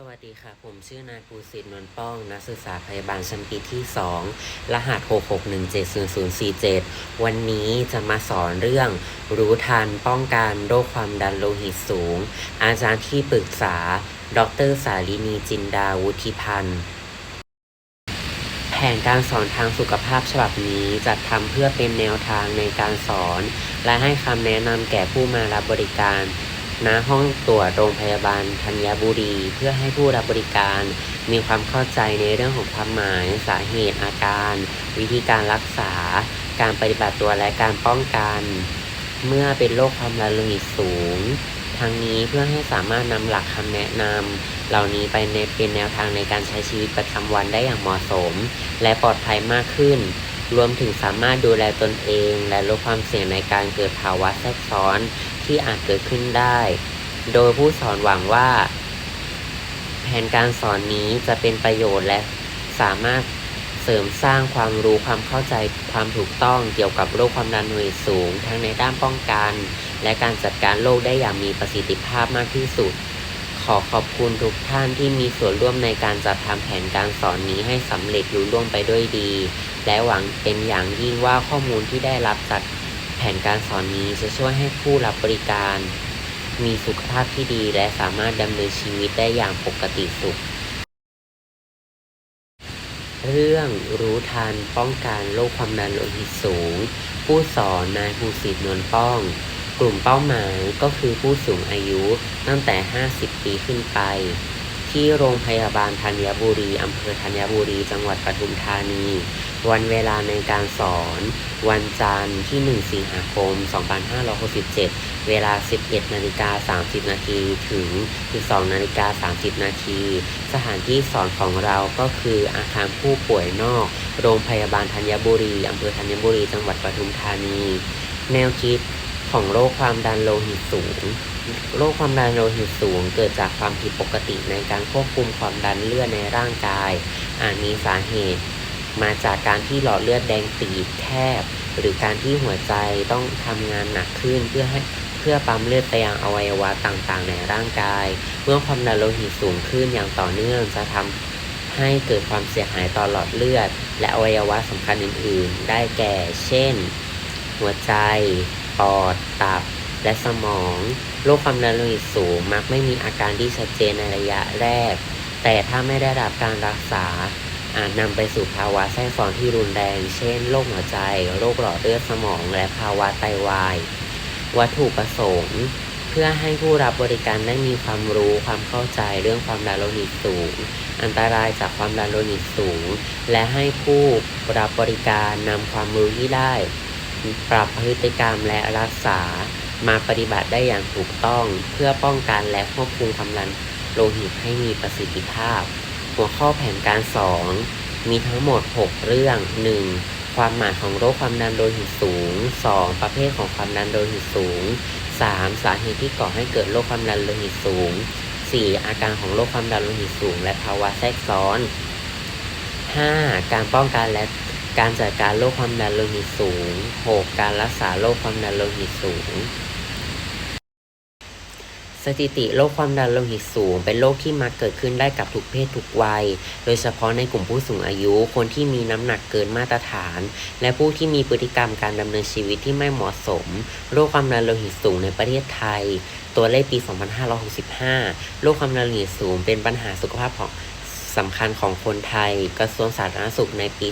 สวัสดีค่ะ ผมชื่อนายภูสิทธิ์นวลป้อง นักศึกษาพยาบาลชั้นปีที่ 2 รหัส 661700047 วันนี้จะมาสอนเรื่อง รู้ทันป้องกันโรคความดันโลหิตสูง อาจารย์ที่ปรึกษา ดรสาลินีจินดาวุฒิพันธ์ แผนการสอนทางสุขภาพฉบับนี้จัดทำเพื่อเป็นแนวทางในการสอน และให้คำแนะนำแก่ผู้มารับบริการ ณห้องตรวจโรงพยาบาลธัญบุรี เพื่อให้ผู้รับบริการมีความเข้าใจในเรื่องของความหมาย สาเหตุอาการ วิธีการรักษา การปฏิบัติตัวและการป้องกัน เมื่อเป็นโรคความดันโลหิตสูงทั้งนี้เพื่อให้สามารถนำหลักคำแนะนำเหล่านี้ไปในเป็นแนวทางในการใช้ชีวิตประจำวันได้อย่างเหมาะสม และปลอดภัยมากขึ้น รวมถึงสามารถดูแลตนเอง และลดความเสี่ยงในการเกิดภาวะแทรกซ้อน ที่อาจเกิดขึ้นได้ โดยผู้สอนหวังว่า แผนการสอนนี้จะเป็นประโยชน์และสามารถเสริมสร้างความรู้ความเข้าใจความถูกต้องเกี่ยวกับโรคความดันโลหิตสูง ทั้งในด้านป้องกัน และการจัดการโรคได้อย่างมีประสิทธิภาพมากที่สุด ขอขอบคุณทุกท่านที่มีส่วนร่วมในการจัดทำแผนการสอนนี้ให้สำเร็จลุล่วงไปด้วยดี และหวังเป็นอย่างยิ่งว่าข้อมูลที่ได้รับจาก นการสอนนี้จะช่วยให้ผู้รับบริการ มีสุขภาพที่ดีและสามารถดำเนินชีวิตได้อย่างปกติสุข เรื่องรู้ทันป้องกันโรคความดันโลหิตสูง ผู้สอนนายภูสิทธิ์นวลป้อง กลุ่มเป้าหมายก็คือผู้สูงอายุตั้งแต่ 50 ปีขึ้นไป ที่โรงพยาบาลธัญบุรี อำเภอธัญบุรี จังหวัดปทุมธานี วันเวลาในการสอน วันจันทร์ที่ 1 สิงหาคม 2567 เวลา 11 นาฬิกา 30 นาทีถึง 12 นาฬิกา 30 นาที สถานที่สอนของเราก็คืออาคารผู้ป่วยนอก โรงพยาบาลธัญบุรี อำเภอธัญบุรี จังหวัดปทุมธานี แนวคิดของโรคความดันโลหิตสูง โรคความดันโลหิตสูง เกิดจากความผิดปกติในการควบคุมความดันเลือดในร่างกาย อาจมีสาเหตุ มาจากการที่หลอดเลือดแดงตีบแคบ หรือการที่หัวใจต้องทำงานหนักขึ้นเพื่อให้เพื่อปั๊มเลือดไปยังอวัยวะต่างๆ ในร่างกาย เมื่อความดันโลหิตสูงขึ้นอย่างต่อเนื่องจะทำให้เกิดความเสียหายต่อหลอดเลือด และอวัยวะสำคัญอื่น ๆ ได้แก่ เช่น หัวใจ ปอด ตับ และสมอง โรคความดันโลหิตสูงมักไม่มีอาการที่ชัดเจนในระยะแรก แต่ถ้าไม่ได้รับการรักษา อาจนำไปสู่ภาวะแทรกซ้อนที่รุนแรง เช่น โรคหัวใจ โรคหลอดเลือดสมอง และภาวะไตวาย วัตถุประสงค์ เพื่อให้ผู้รับบริการได้มีความรู้ความเข้าใจเรื่องความดันโลหิตสูง อันตรายจากความดันโลหิตสูง และให้ผู้รับบริการนำความรู้ที่ได้ ปรับพฤติกรรมและรักษา มาปฏิบัติได้อย่างถูกต้องเพื่อป้องกันและควบคุมความดันโลหิตให้มีประสิทธิภาพ หัวข้อแผนการสอนมีทั้งหมด 6 เรื่อง 1. ความหมายของโรคความดันโลหิตสูง 2. ประเภทของความดันโลหิตสูง 3. สาเหตุที่ก่อให้เกิดโรคความดันโลหิตสูง 4. อาการของโรคความดันโลหิตสูง และภาวะแทรกซ้อน 5. การป้องกันและการจัดการโรคความดันโลหิตสูง 6. การรักษาโรคความดันโลหิตสูง ถิติโรคความดันโลหิตสูง เป็นโรคที่มักเกิดขึ้นได้กับทุกเพศทุกวัย โดยเฉพาะในกลุ่มผู้สูงอายุ คนที่มีน้ำหนักเกินมาตรฐาน และผู้ที่มีพฤติกรรมการดำเนินชีวิตที่ไม่เหมาะสม โรคความดันโลหิตสูงในประเทศไทย ตัวเลขปี 2565 โรคความดันโลหิตสูง เป็นปัญหาสุขภาพของสำคัญของคนไทย กระทรวงสาธารณสุขในปี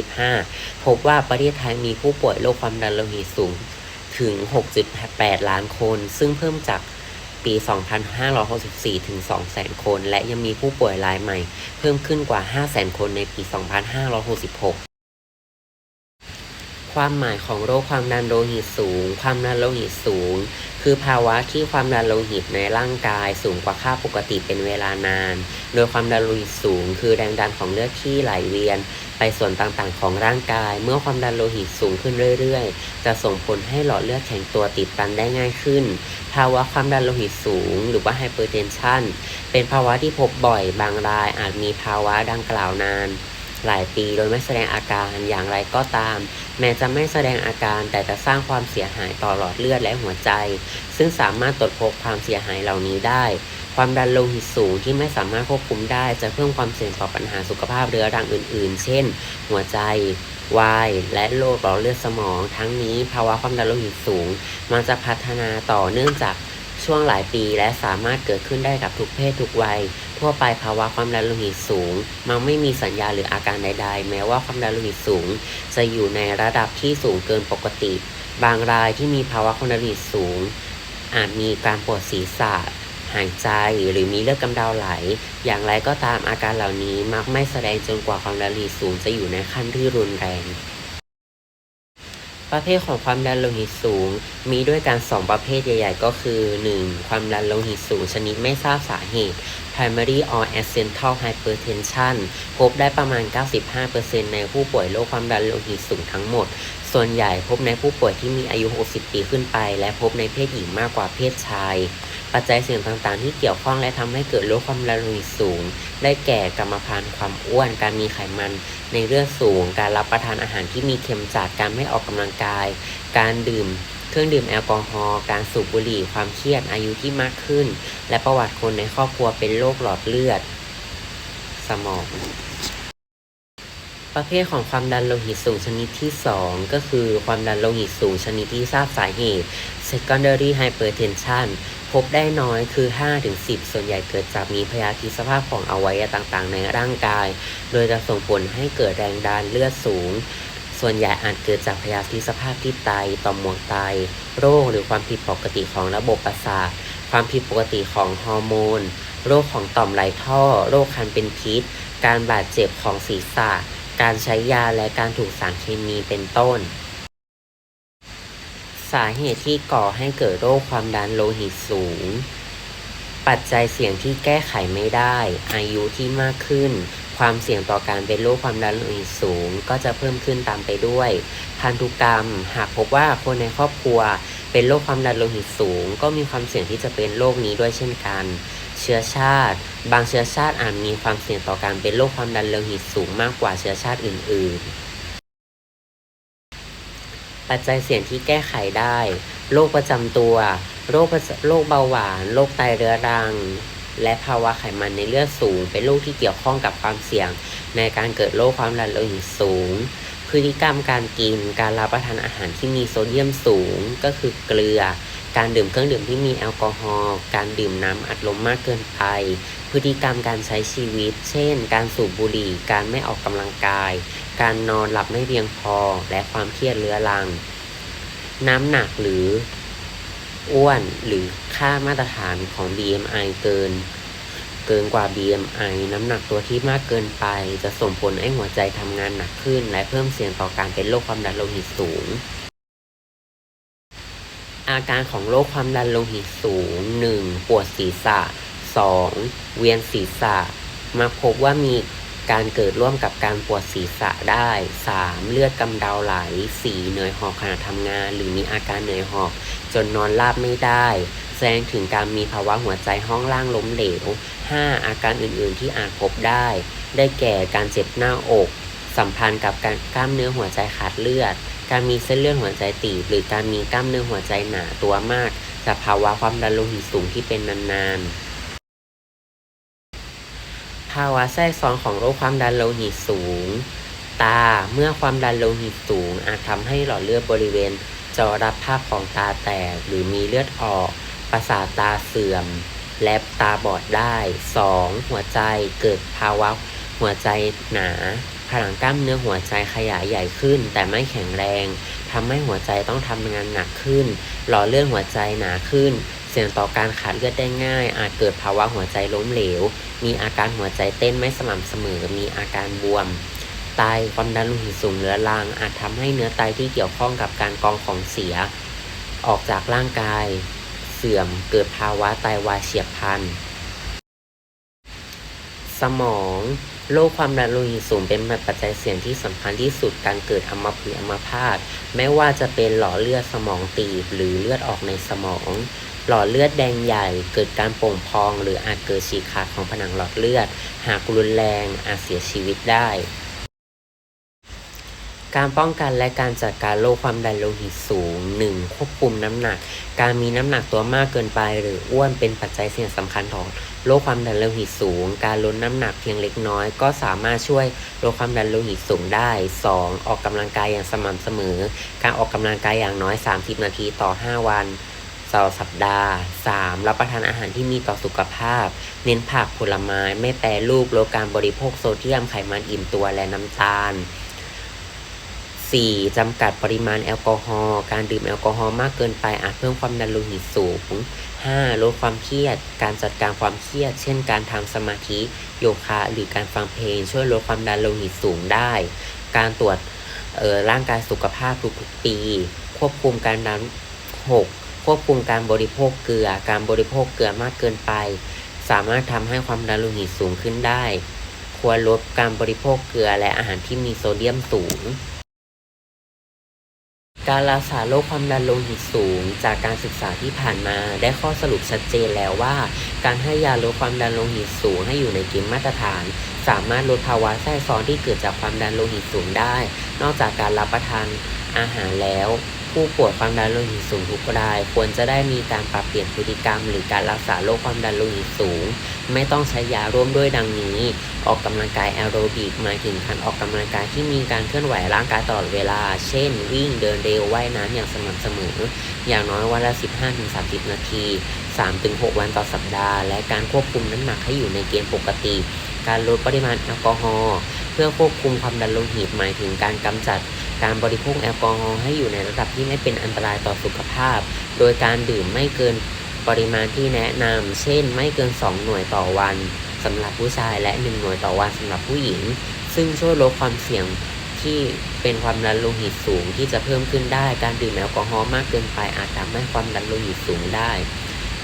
2565 พบว่าประเทศไทยมีผู้ป่วยโรคความดันโลหิตสูงถึง 6.8 ล้านคน ซึ่งเพิ่มจาก ปี 2564 ถึง 200,000 คน และยังมีผู้ป่วยรายใหม่ เพิ่มขึ้นกว่า 500,000 คนในปี 2566 ความหมายของโรคความดันโลหิตสูง ความดันโลหิตสูง คือภาวะที่ความดันโลหิตในร่างกายสูงกว่าค่าปกติเป็นเวลานาน โดยความดันโลหิตสูง คือแรงดันของเลือดที่ไหลเวียน ไปส่วนต่างๆของร่างกาย เมื่อความดันโลหิตสูงขึ้นเรื่อยๆ จะส่งผลให้หลอดเลือดแข็งตัวติดตันได้ง่ายขึ้น ภาวะความดันโลหิตสูง หรือว่าไฮเปอร์เทนชันเป็นภาวะที่พบบ่อยบางรายอาจมีภาวะดังกล่าวนาน หลายปีโดยไม่แสดงอาการอย่างไรก็ตาม แม้จะไม่แสดงอาการแต่จะสร้างความเสียหายต่อหลอดเลือดและหัวใจ ซึ่งสามารถตรวจพบความเสียหายเหล่านี้ได้ ความดันโลหิตสูงที่ไม่สามารถควบคุมได้จะเพิ่มความเสี่ยงต่อปัญหาสุขภาพเรื้อรังอื่น ๆ เช่น หัวใจวายและโรคหลอดเลือดสมอง ทั้งนี้ภาวะความดันโลหิตสูง มันจะพัฒนาต่อเนื่องจากช่วงหลายปีและสามารถเกิดขึ้นได้กับทุกเพศทุกวัย ทั่วไปภาวะความดันโลหิตสูง มันไม่มีสัญญาหรืออาการใด ๆ แม้ว่าความดันโลหิตสูง จะอยู่ในระดับที่สูงเกินปกติ บางรายที่มีภาวะความดันโลหิตสูง อาจมีการปวดศีรษะ หายใจหรือมีเลือดกำเดาไหล อย่างไรก็ตามอาการเหล่านี้มักไม่แสดงจนกว่าความดันโลหิตสูงจะอยู่ในขั้นที่รุนแรง ประเภทของความดันโลหิตสูง มีด้วยกันสองประเภทใหญ่ ๆ ก็คือ 1. ความดันโลหิตสูง ชนิดไม่ทราบสาเหตุ primary or accidental hypertension พบได้ประมาณ 95%ในผู้ป่วยโรคความดันโลหิตสูงทั้งหมด ส่วนใหญ่พบในผู้ป่วยที่มีอายุ 60 ปีขึ้นไป และพบในเพศหญิงมากกว่าเพศชาย ปัจจัยเสี่ยงต่างๆ ที่เกี่ยวข้องและทำให้เกิดโรคความดันโลหิตสูง ได้แก่กรรมพันธุ์ความอ้วน การมีไขมันในเลือดสูง การรับประทานอาหารที่มีเค็มจัด การไม่ออกกำลังกาย การดื่มเครื่องดื่มแอลกอฮอล์ การสูบบุหรี่ ความเครียด อายุที่มากขึ้น และประวัติคนในครอบครัวเป็นโรคหลอดเลือด สมอง ประเภทของความดันโลหิตสูงชนิดที่ 2 ก็คือความดันโลหิตสูงชนิดที่ทราบสาเหตุ secondary hypertension พบได้น้อยคือ 5-10 ส่วนใหญ่เกิดจากมีพยาธิสภาพของอวัยวะต่างๆ ในร่างกาย โดยจะส่งผลให้เกิดแรงดันเลือดสูง ส่วนใหญ่อาจเกิดจากพยาธิสภาพที่ไต ต่อมหมวกไต โรคหรือความผิดปกติของระบบประสาท ความผิดปกติของฮอร์โมน โรคของต่อมไรท่อ โรคคันเป็นพิษ การบาดเจ็บของศีรษะ การใช้ยาและการถูกสารเคมีเป็นต้นาเหตุที่ก่อให้เกิดโรคความดันโลหิตสูง ปัจจัยเสี่ยงที่แก้ไขไม่ได้ อายุที่มากขึ้น ความเสี่ยงต่อการเป็นโรคความดันโลหิตสูง ก็จะเพิ่มขึ้นตามไปด้วย พันธุกรรม หากพบว่าคนในครอบครัว เป็นโรคความดันโลหิตสูง ก็มีความเสี่ยงที่จะเป็นโรคนี้ด้วยเช่นกัน เชื้อชาติ บางเชื้อชาติอาจมีความเสี่ยงต่อการเป็นโรคความดันโลหิตสูงมากกว่าเชื้อชาติอื่น ๆ ปัจจัยเสี่ยงที่แก้ไขได้ โรคประจำตัว โรคโรคเบาหวาน โรคไตเรื้อรัง และภาวะไขมันในเลือดสูง เป็นโรคที่เกี่ยวข้องกับความเสี่ยง ในการเกิดโรคความดันโลหิตสูง พฤติกรรมการกิน การรับประทานอาหารที่มีโซเดียมสูง ก็คือเกลือ การดื่มเครื่องดื่มที่มีแอลกอฮอล์ การดื่มน้ำอัดลมมากเกินไป พฤติกรรมการใช้ชีวิต เช่น การสูบบุหรี่ การไม่ออกกำลังกาย การนอนหลับไม่เพียงพอและความเครียดเรื้อรัง น้ำหนักหรืออ้วนหรือค่ามาตรฐานของ BMI เกิน เกินกว่า BMI น้ำหนักตัวที่มากเกินไป จะส่งผลให้หัวใจทำงานหนักขึ้น และเพิ่มเสี่ยงต่อการเป็นโรคความดันโลหิตสูง อาการของโรคความดันโลหิตสูง 1. ปวดศีรษะ 2. เวียนศีรษะ มาพบว่ามี การเกิดร่วมกับการปวดศีรษะได้ 3. เลือดกำเดาไหล 4. เหนื่อยหอบขณะทำงาน หรือมีอาการเหนื่อยหอบ จนนอนราบไม่ได้ แสดงถึงการมีภาวะหัวใจห้องล่างล้มเหลว 5. อาการอื่นๆที่อาจพบได้ ได้แก่การเจ็บหน้าอก สัมพันธ์กับการกล้ามเนื้อหัวใจขาดเลือด การมีเส้นเลือดหัวใจตีบ หรือการมีกล้ามเนื้อหัวใจหนาตัวมากจากภาวะความดันโลหิตสูงที่เป็นนานๆาวะแทรกซ้อนของโรคความดันโลหิตสูง ตาเมื่อความดันโลหิตสูง อาจทำให้หลอดเลือดบริเวณจอรับภาพของตาแตก หรือมีเลือดออก ประสาทตาเสื่อม และตาบอดได้ 2. หัวใจเกิดภาวะหัวใจหนาผนังกล้ามเนื้อหัวใจขยายใหญ่ขึ้น แต่ไม่แข็งแรงทำให้หัวใจต้องทำงานหนักขึ้น หล่อเลือดหัวใจหนาขึ้น สี่ยงต่อการขาดเลือดได้ง่าย อาจเกิดภาวะหัวใจล้มเหลว มีอาการหัวใจเต้นไม่สม่ำเสมอ มีอาการบวม ไตความดันโลหิตสูงเรื้อรัง อาจทำให้เนื้อไตที่เกี่ยวข้องกับการกรองของเสีย ออกจากร่างกาย เสื่อม เกิดภาวะไตวายเฉียบพลัน สมองโรคความดันโลหิตสูงเป็นปัจจัยเสี่ยงที่สำคัญที่สุดการเกิดอัมพฤกษ์อัมพาตไม่ว่าจะเป็นหลอดเลือดสมองตีบหรือเลือดออกในสมอง หลอดเลือดแดงใหญ่ เกิดการโป่งพอง หรืออาจเกิดฉีกขาดของผนังหลอดเลือด หากรุนแรงอาจเสียชีวิตได้ การป้องกันและการจัดการโรคความดันโลหิตสูง 1. ควบคุมน้ำหนัก การมีน้ำหนักตัวมากเกินไป หรืออ้วนเป็นปัจจัยเสี่ยงสำคัญของโรคความดันโลหิตสูง การลดน้ำหนักเพียงเล็กน้อย ก็สามารถช่วยลดความดันโลหิตสูงได้ 2. ออกกำลังกายอย่างสม่ำเสมอ การออกกำลังกายอย่างน้อย 30 นาทีต่อ 5 วัน ต่อสัปดาห์ 3. รับประทานอาหารที่มีต่อสุขภาพ เน้นผักผลไม้ ไม่แปรรูปลดการบริโภคโซเดียมไขมันอิ่มตัวและน้ำตาล 4. จำกัดปริมาณแอลกอฮอล์ การดื่มแอลกอฮอล์มากเกินไปอาจเพิ่มความดันโลหิตสูง 5. ลดความเครียด การจัดการความเครียด เช่นการทำสมาธิ โยคะ หรือการฟังเพลง ช่วยลดความดันโลหิตสูงได้ การตรวจออร่างกายสุขภาพทุกๆปี ควบคุมการน้ำหก ควบคุมการบริโภคเกลือ การบริโภคเกลือมากเกินไป สามารถทำให้ความดันโลหิตสูงขึ้นได้ ควรลดการบริโภคเกลือและอาหารที่มีโซเดียมสูง การรักษาโรคความดันโลหิตสูง จากการศึกษาที่ผ่านมาได้ข้อสรุปชัดเจนแล้วว่า การให้ยาลดความดันโลหิตสูงให้อยู่ในเกณฑ์มาตรฐานสามารถลดภาวะแทรกซ้อนที่เกิดจากความดันโลหิตสูงได้ นอกจากการรับประทานอาหารแล้ว ผู้ป่วยความดันโลหิตสูงทุกราย ควรจะได้มีการปรับเปลี่ยนพฤติกรรม หรือการรักษาโรคความดันโลหิตสูง ไม่ต้องใช้ยาร่วมด้วยดังนี้ ออกกำลังกายแอโรบิกหมายถึงการออกกำลังกายที่มีการเคลื่อนไหวร่างกายตลอดเวลา เช่น วิ่งเดินเร็วว่ายน้ำอย่างสม่ำเสมอ อย่างน้อยวันละ 15-30 นาที 3-6 วันต่อสัปดาห์ และการควบคุมน้ำหนักให้อยู่ในเกณฑ์ปกติ การลดปริมาณแอลกอฮอล์เพื่อควบคุมความดันโลหิตหมายถึงการกำจัด การบริโภคแอลกอฮอล์ให้อยู่ในระดับที่ไม่เป็นอันตรายต่อสุขภาพ โดยการดื่มไม่เกินปริมาณที่แนะนำ เช่น ไม่เกิน 2 หน่วยต่อวันสำหรับผู้ชายและ 1 หน่วยต่อวันสำหรับผู้หญิง ซึ่งช่วยลดความเสี่ยงที่เป็นความดันโลหิตสูงที่จะเพิ่มขึ้นได้ การดื่มแอลกอฮอล์มากเกินไปอาจทำให้ความดันโลหิตสูงได้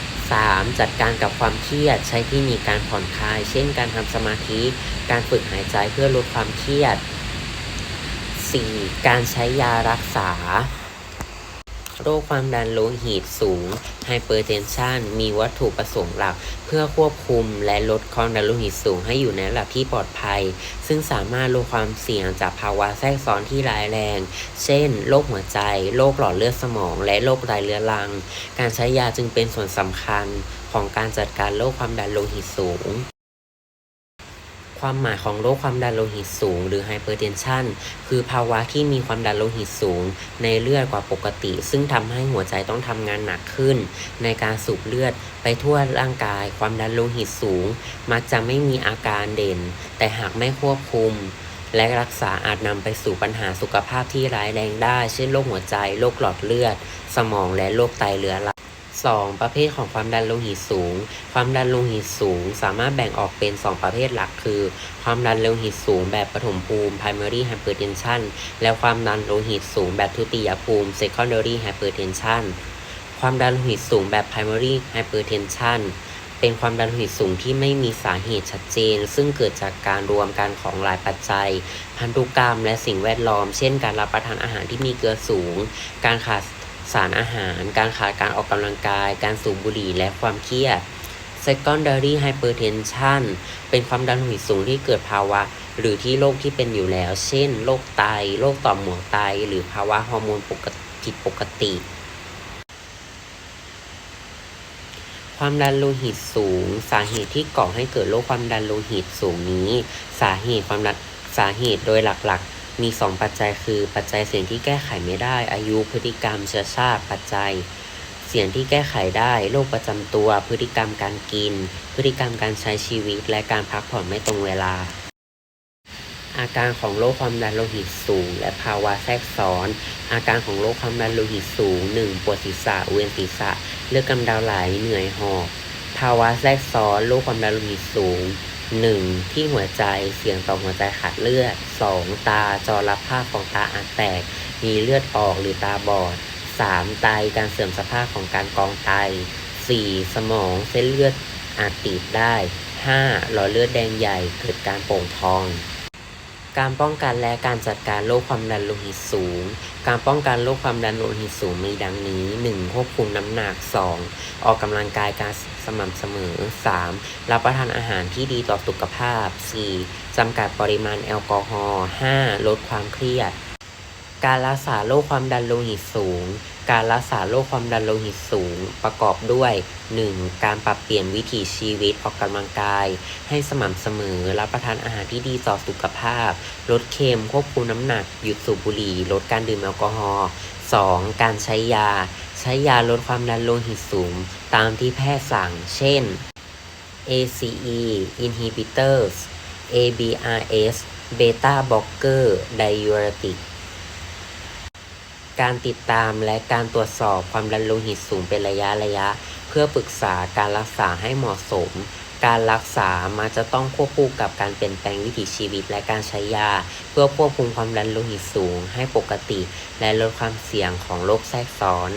3. จัดการกับความเครียดใช้ที่มีการผ่อนคลาย เช่น การทำสมาธิ การฝึกหายใจเพื่อลดความเครียด 4. การใช้ยารักษา โรคความดันโลหิตสูง Hypertension มีวัตถุประสงค์หลัก เพื่อควบคุมและลดความดันโลหิตสูงให้อยู่ในระดับที่ปลอดภัย ซึ่งสามารถลดความเสี่ยงจากภาวะแทรกซ้อนที่ร้ายแรง เช่น โรคหัวใจ โรคหลอดเลือดสมอง และโรคไตเรื้อรัง การใช้ยาจึงเป็นส่วนสำคัญของการจัดการโรคความดันโลหิตสูง ความหมายของโรคความดันโลหิตสูง หรือ hypertension คือภาวะที่มีความดันโลหิตสูง ในเลือดกว่าปกติ ซึ่งทำให้หัวใจต้องทำงานหนักขึ้น ในการสูบเลือดไปทั่วร่างกาย ความดันโลหิตสูง มักจะไม่มีอาการเด่น แต่หากไม่ควบคุม และรักษาอาจนำไปสู่ปัญหาสุขภาพที่ร้ายแรงได้ เช่นโรคหัวใจโรคหลอดเลือด สมองและโรคไตเรื้อรัง 2. ประเภทของความดันโลหิตสูง ความดันโลหิตสูง สามารถแบ่งออกเป็น 2 ประเภทหลัก คือ ความดันโลหิตสูงแบบปฐมภูมิ primary hypertension และความดันโลหิตสูงแบบทุติยภูมิ secondary hypertension ความดันโลหิตสูงแบบ primary hypertension เป็นความดันโลหิตสูงที่ไม่มีสาเหตุชัดเจน ซึ่งเกิดจากการรวมกันของหลายปัจจัย พันธุกรรมและสิ่งแวดล้อม เช่น การรับประทานอาหารที่มีเกลือสูง การขาด สารอาหาร การขาดการออกกำลังกาย การสูบบุหรี่และความเครียด secondary hypertension เป็นความดันโลหิตสูงที่เกิดภาวะ หรือที่โรคที่เป็นอยู่แล้ว เช่น โรคไต โรคต่อมหมวกไต หรือภาวะฮอร์โมนผิดปกติ ความดันโลหิตสูง สาเหตุที่ก่อให้เกิดโรคความดันโลหิตสูงนี้ สาเหตุความดันสาเหตุโดยหลักๆ มี 2 ปัจจัยคือปัจจัยเสี่ยงที่แก้ไขไม่ได้ อายุพฤติกรรมเชื้อชาติ ปัจจัย เสี่ยงที่แก้ไขได้โรคประจำตัว พฤติกรรมการกิน พฤติกรรมการใช้ชีวิต และการพักผ่อนไม่ตรงเวลา อาการของโรคความดันโลหิตสูง และภาวะแทรกซ้อน อาการของโรคความดันโลหิตสูง 1. ปวดศีรษะเวียนศีรษะ เลือดกำเดาไหลเหนื่อยหอบภาวะแทรกซ้อนโรคความดันโลหิตสูง 1. ที่หัวใจเสี่ยงต่อหัวใจขาดเลือด 2. ตาจอรับภาพของตาอาจแตก มีเลือดออกหรือตาบอด 3. ไตการเสื่อมสภาพของการกองไต 4. สมองเส้นเลือดอาจตีบได้ 5. หลอดเลือดแดงใหญ่เกิดการโป่งพอง การป้องกันและการจัดการโรคความดันโลหิตสูง การป้องกันโรคความดันโลหิตสูงมีดังนี้ 1. ควบคุมน้ำหนัก 2. ออกกำลังกายการสม่ำเสมอ 3. รับประทานอาหารที่ดีต่อสุขภาพ 4. จำกัดปริมาณแอลกอฮอล์ 5. ลดความเครียด การรักษาโรคความดันโลหิตสูง การรักษาโรคความดันโลหิตสูงประกอบด้วย 1. การปรับเปลี่ยนวิถีชีวิตออกกำลังกาย ให้สม่ำเสมอ รับประทานอาหารที่ดีต่อสุขภาพ ลดเค็มควบคุมน้ำหนัก หยุดสูบบุหรี่ ลดการดื่มแอลกอฮอล์ 2. การใช้ยา ใช้ยาลดความดันโลหิตสูง ตามที่แพทย์สั่ง เช่น ACE inhibitors ABRS beta blocker diuretic การติดตามและการตรวจสอบความดันโลหิตสูงเป็นระยะระยะ เพื่อปรึกษาการรักษาให้เหมาะสม การรักษามาจะต้องควบคู่กับการเปลี่ยนแปลงวิถีชีวิตและการใช้ยา เพื่อควบคุมความดันโลหิตสูงให้ปกติ และลดความเสี่ยงของโรคแทรกซ้อน